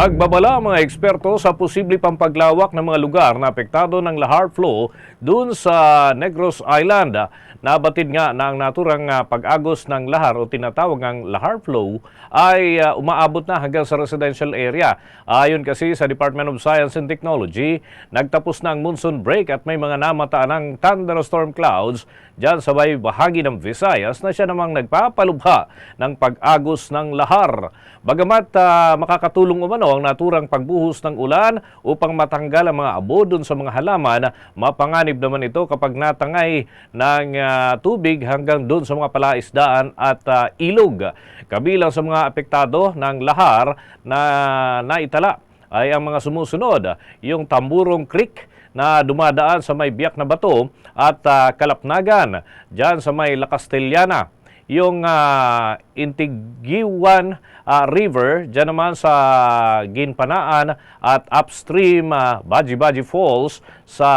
Nagbabala ang mga eksperto sa posible pampaglawak ng mga lugar na apektado ng lahar flow dun sa Negros Island. Nabatid nga na ang naturang ah, pag-agos ng lahar o tinatawag ng lahar flow ay ah, umaabot na hanggang sa residential area. Ayon kasi sa Department of Science and Technology, nagtapos na ang monsoon break at may mga namataan ng thunderstorm clouds dyan sa may bahagi ng Visayas na siya namang nagpapalubha ng pag-agos ng lahar. Bagamat ah, makakatulong umano ang naturang pagbuhos ng ulan upang matanggal ang mga abo dun sa mga halaman, mapanganib naman ito kapag natangay ng ah, tubig hanggang dun sa mga palaisdaan at ah, ilog. Kabilang sa mga apektado ng lahar na naitala ay ang mga sumusunod, yung Tamburong Creek na dumadaan sa may biyak na bato at ah, Kalapnagan, dyan sa may La Castellana yung uh, ah, River, dyan naman sa Ginpanaan at upstream uh, Baji-Baji Falls sa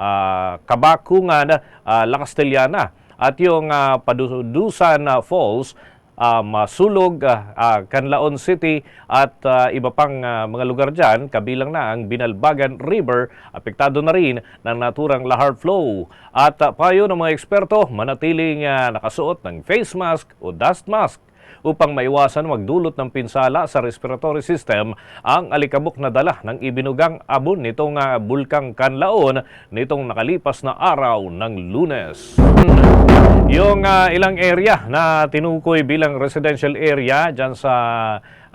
ah, Kabakungan, ah, La Castellana. At yung ah, Padudusan ah, Falls, ah, Masulog, ah, ah, Canlaon City at ah, iba pang ah, mga lugar dyan, kabilang na ang Binalbagan River, apektado na rin ng naturang lahar flow. At ah, payo ng mga eksperto, manatiling ah, nakasuot ng face mask o dust mask upang maiwasan magdulot ng pinsala sa respiratory system ang alikabok na dala ng ibinugang abon nitong ah, bulkang Kanlaon nitong nakalipas na araw ng lunes. Yung ah, ilang area na tinukoy bilang residential area dyan sa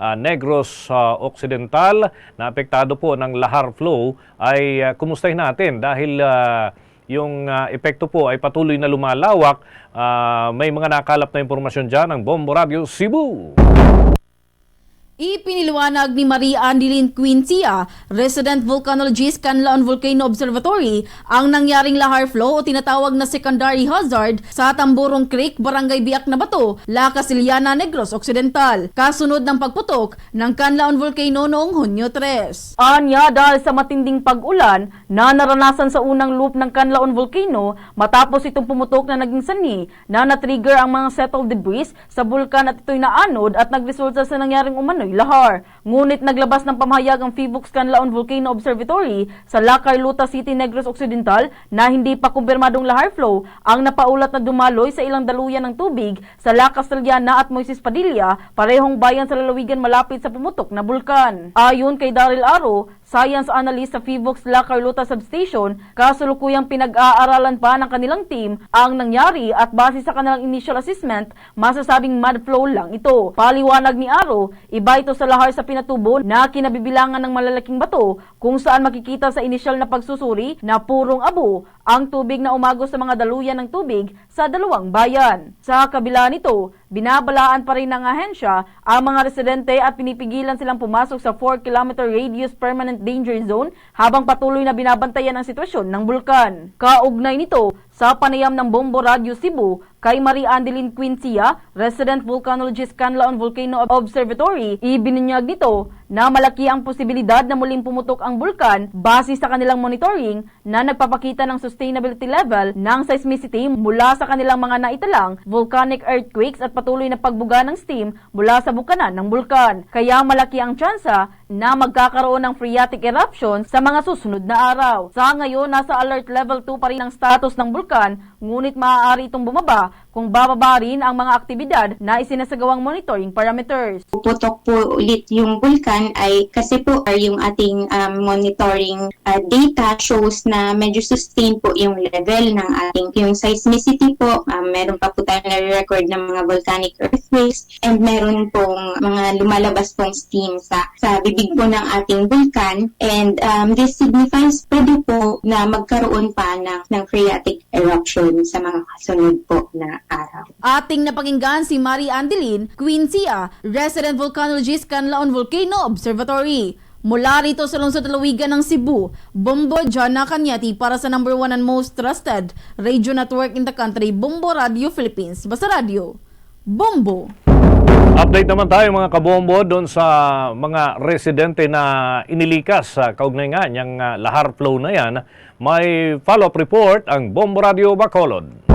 ah, Negros ah, Occidental na apektado po ng lahar flow ay ah, kumustahin natin dahil ah, yung ah, epekto po ay patuloy na lumalawak. Ah, may mga nakalap na impormasyon dyan ng Bombo Radio Cebu. Ipiniliwanag ni Maria Andeline Quincia, resident volcanologist Canlaon Volcano Observatory, ang nangyaring lahar flow o tinatawag na secondary hazard sa Tamburong Creek, Barangay Biak na Bato, La Casiliana, Negros Occidental, kasunod ng pagputok ng Canlaon Volcano noong Hunyo 3. Anya dahil sa matinding pag-ulan na naranasan sa unang loop ng Canlaon Volcano matapos itong pumutok na naging sani na na-trigger ang mga settled debris sa bulkan at ito'y naanod at nagresulta sa nangyaring umano'y lahar. Ngunit naglabas ng pamahayag ang Fibux Canlaon Volcano Observatory sa La Carlota City, Negros Occidental na hindi pa kumpirmadong lahar flow ang napaulat na dumaloy sa ilang daluyan ng tubig sa La Castellana at Moises Padilla, parehong bayan sa lalawigan malapit sa pumutok na bulkan. Ayon kay Daryl Aro, science analyst sa Fibux La Carlota Substation, kasulukuyang pinag-aaralan pa ng kanilang team ang nangyari at base sa kanilang initial assessment, masasabing mud flow lang ito. Paliwanag ni Aro, iba ito sa lahar sa pinatubo na kinabibilangan ng malalaking bato kung saan makikita sa initial na pagsusuri na purong abo ang tubig na umagos sa mga daluyan ng tubig sa dalawang bayan. Sa kabila nito, binabalaan pa rin ng ahensya ang mga residente at pinipigilan silang pumasok sa 4 km radius permanent danger zone habang patuloy na binabantayan ang sitwasyon ng bulkan. Kaugnay nito, sa panayam ng Bombo Radio Cebu, kay Marie Andeline Quincia, resident volcanologist Canlaon Volcano Observatory, ibinunyag nito na malaki ang posibilidad na muling pumutok ang bulkan base sa kanilang monitoring na nagpapakita ng sustainability level ng seismicity mula sa kanilang mga naitalang volcanic earthquakes at patuloy na pagbuga ng steam mula sa bukanan ng bulkan. Kaya malaki ang tsansa na magkakaroon ng phreatic eruption sa mga susunod na araw. Sa ngayon, nasa alert level 2 pa rin ang status ng bulkan, ngunit maaari itong bumaba kung bababa rin ang mga aktibidad na isinasagawang monitoring parameters. puputok po ulit yung vulkan ay kasi po yung ating um, monitoring uh, data shows na medyo sustain po yung level ng ating yung seismicity po um, meron pa po tayong na-record ng mga volcanic earthquakes and meron pong mga lumalabas pong steam sa sa bibig po ng ating vulkan and um, this signifies pwede po na magkaroon pa ng, ng phreatic eruption sa mga kasunod po na Ating napakinggan si Marie Andeline Quincia, resident volcanologist Canlaon Volcano Observatory. Mula rito sa lungsod Lawigan ng Cebu, Bombo Jana Kanyati para sa number one and most trusted radio network in the country, Bombo Radio Philippines. Basta Radio, Bombo! Update naman tayo mga kabombo doon sa mga residente na inilikas sa kaugnay nga niyang ah, lahar flow na yan. May follow-up report ang Bombo Radio Bacolod.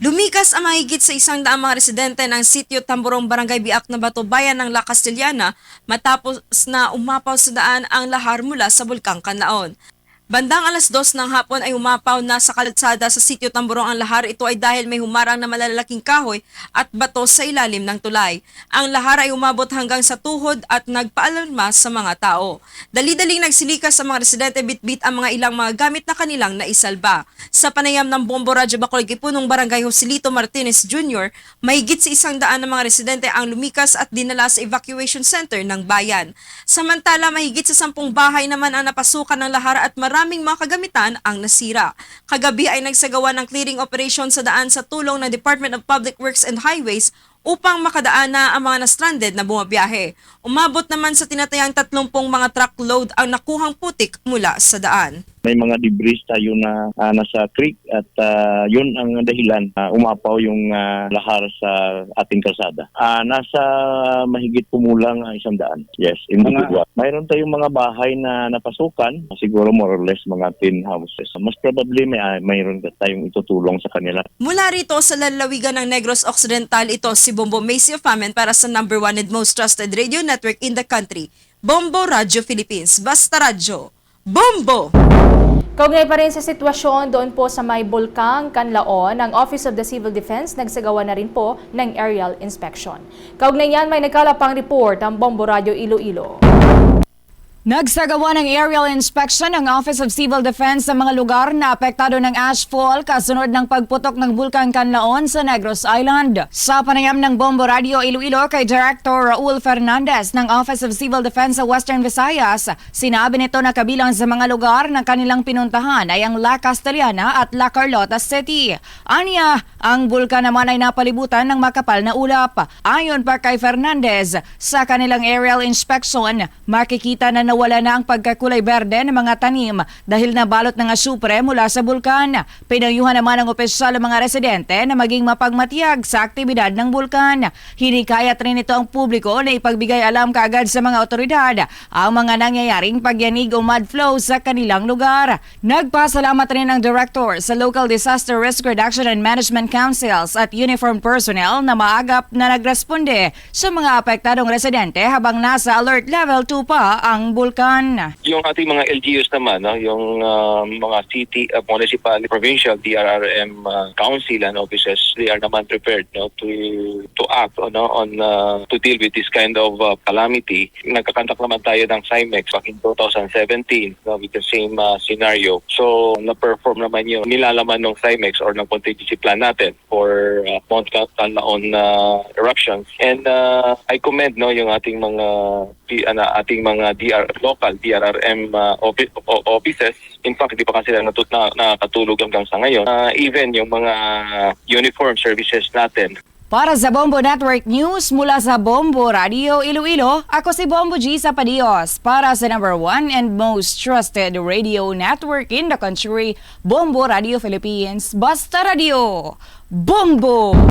Lumikas ang mahigit sa isang daang mga residente ng sitio Tamborong Barangay Biak na Bato Bayan ng La Castellana matapos na umapaw sa daan ang lahar mula sa Bulkang Kanlaon. Bandang alas dos ng hapon ay umapaw na sa kalsada sa sitio Tamborong ang lahar. Ito ay dahil may humarang na malalaking kahoy at bato sa ilalim ng tulay. Ang lahar ay umabot hanggang sa tuhod at nagpaalarma sa mga tao. Dali-daling nagsilikas sa mga residente bitbit ang mga ilang mga gamit na kanilang naisalba. Sa panayam ng Bombo Radyo Bacolod punong Barangay Joselito Martinez Jr., mahigit sa isang daan ng mga residente ang lumikas at dinala sa evacuation center ng bayan. Samantala, mahigit sa sampung bahay naman ang napasukan ng lahar at maraming mga kagamitan ang nasira. Kagabi ay nagsagawa ng clearing operation sa daan sa tulong ng Department of Public Works and Highways upang makadaan na ang mga na-stranded na bumabiyahe. Umabot naman sa tinatayang 30 mga truckload ang nakuhang putik mula sa daan. May mga debris tayo na ah, nasa creek at ah, yun ang dahilan ah, umapaw yung ah, lahar sa ating kalsada. Ah, nasa mahigit kumulang ang isang daan. Yes, individual. Mayroon tayong mga bahay na napasukan, siguro more or less mga 10 houses. Most probably may ah, mayroon tayong itutulong sa kanila. Mula rito sa lalawigan ng Negros Occidental, ito si Bombo Macy of Famen para sa number one and most trusted radio network in the country, Bombo Radio Philippines. Basta Radyo. Bombo! Kaugnay pa rin sa sitwasyon doon po sa may bulkang Kanlaon, ang Office of the Civil Defense nagsagawa na rin po ng aerial inspection. Kaugnay yan, may nagkalapang report ang Bombo Radio Iloilo. Nagsagawa ng aerial inspection ng Office of Civil Defense sa mga lugar na apektado ng ashfall kasunod ng pagputok ng Bulkang Kanlaon sa Negros Island. Sa panayam ng Bombo Radio Iloilo kay Director Raul Fernandez ng Office of Civil Defense sa Western Visayas, sinabi nito na kabilang sa mga lugar na kanilang pinuntahan ay ang La Castellana at La Carlota City. Anya, ang bulkan naman ay napalibutan ng makapal na ulap. Ayon pa kay Fernandez, sa kanilang aerial inspection, makikita na nawala na ang pagkakulay berde ng mga tanim dahil nabalot ng asupre mula sa bulkan. Pinayuhan naman ng opisyal ang mga residente na maging mapagmatiyag sa aktibidad ng bulkan. Hinikayat rin ito ang publiko na ipagbigay alam kaagad sa mga otoridad ang mga nangyayaring pagyanig o mud flow sa kanilang lugar. Nagpasalamat rin ang director sa Local Disaster Risk Reduction and Management Councils at uniformed personnel na maagap na nagresponde sa mga apektadong residente habang nasa alert level 2 pa ang bulkan. Yung ating mga LGUs naman, no, yung uh, mga city, uh, municipal, provincial, DRRM uh, council and offices, they are naman prepared no, to to act no, on uh, to deal with this kind of uh, calamity. Nagkakantak naman tayo ng CIMEX back in 2017 no, with the same uh, scenario. So, na-perform naman yung nilalaman ng CIMEX or ng contingency plan natin for uh, Mount Canlaon uh, eruptions. And uh, I commend no, yung ating mga ano, ating mga DR local DRRM uh, offices. In fact, hindi pa kasi sila natut na nakatulog hanggang sa ngayon. Uh, even yung mga uniform services natin Para sa Bombo Network News mula sa Bombo Radio Iloilo, ako si Bombo G. Sapadios para sa number one and most trusted radio network in the country, Bombo Radio Philippines. Basta Radio! Bombo!